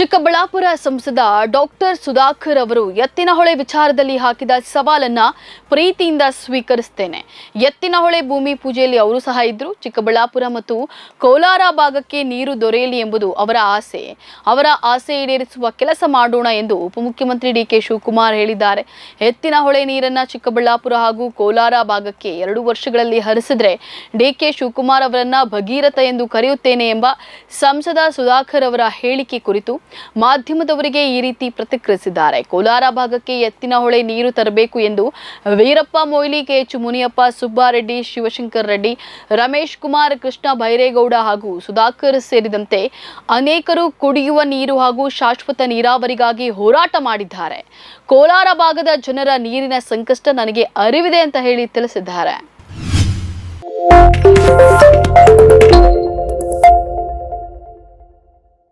ಚಿಕ್ಕಬಳ್ಳಾಪುರ ಸಂಸದ ಡಾಕ್ಟರ್ ಸುಧಾಕರ್ ಅವರು ಎತ್ತಿನಹೊಳೆ ವಿಚಾರದಲ್ಲಿ ಹಾಕಿದ ಸವಾಲನ್ನ ಪ್ರೀತಿಯಿಂದ ಸ್ವೀಕರಿಸ್ತೇನೆ. ಎತ್ತಿನಹೊಳೆ ಭೂಮಿ ಪೂಜೆಯಲ್ಲಿ ಅವರು ಸಹ ಇದ್ರು. ಚಿಕ್ಕಬಳ್ಳಾಪುರ ಮತ್ತು ಕೋಲಾರ ಭಾಗಕ್ಕೆ ನೀರು ದೊರೆಯಲಿ ಎಂಬುದು ಅವರ ಆಸೆ. ಅವರ ಆಸೆ ಈಡೇರಿಸುವ ಕೆಲಸ ಮಾಡೋಣ ಎಂದು ಉಪಮುಖ್ಯಮಂತ್ರಿ ಡಿ ಕೆ ಶಿವಕುಮಾರ್ ಹೇಳಿದ್ದಾರೆ. ಎತ್ತಿನಹೊಳೆ ನೀರನ್ನ ಚಿಕ್ಕಬಳ್ಳಾಪುರ ಹಾಗೂ ಕೋಲಾರ ಭಾಗಕ್ಕೆ ಎರಡು ವರ್ಷಗಳಲ್ಲಿ ಹರಿಸಿದ್ರೆ ಡಿ ಕೆ ಶಿವಕುಮಾರ್ ಅವರನ್ನ ಭಗೀರಥ ಎಂದು ಕರೆಯುತ್ತೇನೆ ಎಂಬ ಸಂಸದ ಸುಧಾಕರ್ ಅವರ ಹೇಳಿಕೆ ಕುರಿತು ಮಾಧ್ಯಮದವರಿಗೆ ಈ ರೀತಿ ಪ್ರತಿಕ್ರಿಯಿಸಿದ್ದಾರೆ. ಕೋಲಾರ ಭಾಗಕ್ಕೆ ಎತ್ತಿನಹೊಳೆ ನೀರು ತರಬೇಕು ಎಂದು ವೀರಪ್ಪ ಮೊಯ್ಲಿ, ಕೆ. ಎಚ್. ಮುನಿಯಪ್ಪ, ಸುಬ್ಬಾರೆಡ್ಡಿ, ಶಿವಶಂಕರ್ ರೆಡ್ಡಿ, ರಮೇಶ್ ಕುಮಾರ್, ಕೃಷ್ಣ ಭೈರೇಗೌಡ ಹಾಗೂ ಸುಧಾಕರ್ ಸೇರಿದಂತೆ ಅನೇಕರು ಕುಡಿಯುವ ನೀರು ಹಾಗೂ ಶಾಶ್ವತ ನೀರಾವರಿಗಾಗಿ ಹೋರಾಟ ಮಾಡಿದ್ದಾರೆ. ಕೋಲಾರ ಭಾಗದ ಜನರ ನೀರಿನ ಸಂಕಷ್ಟ ನನಗೆ ಅರಿವಿದೆ ಅಂತ ಹೇಳಿ ತಿಳಿಸಿದ್ದಾರೆ.